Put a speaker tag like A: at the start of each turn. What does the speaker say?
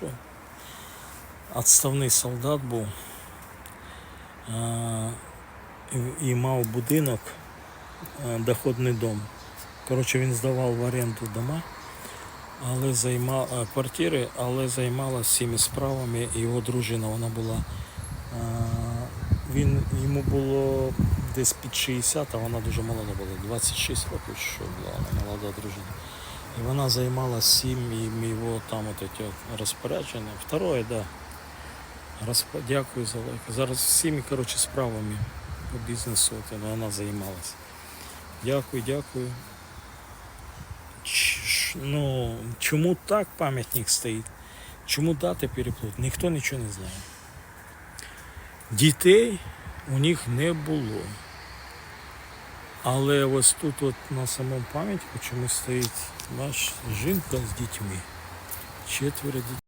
A: пішов. Отставний солдат був. І- мав будинок, доходний дом. Коротше, він здавав в оренду дома, але займав квартири, але займалася всіми справами. Його дружина вона була. Він йому було десь під 60, а вона дуже молода була, 26 років, що була молода дружина. І вона займалася всім і його там от эти от розпорядження. Второе, да. Розп... Дякую за лайк. Зараз всіми коротше, справами по бізнесу от, вона займалася. Дякую, дякую. Ч- Ну, чому так пам'ятник стоїть? Чому дати переплут? Ніхто нічого не знає. Дітей у них не було. Але ось тут от на самому пам'ятнику чомусь стоїть наш жінка з дітьми. Четверо дітей.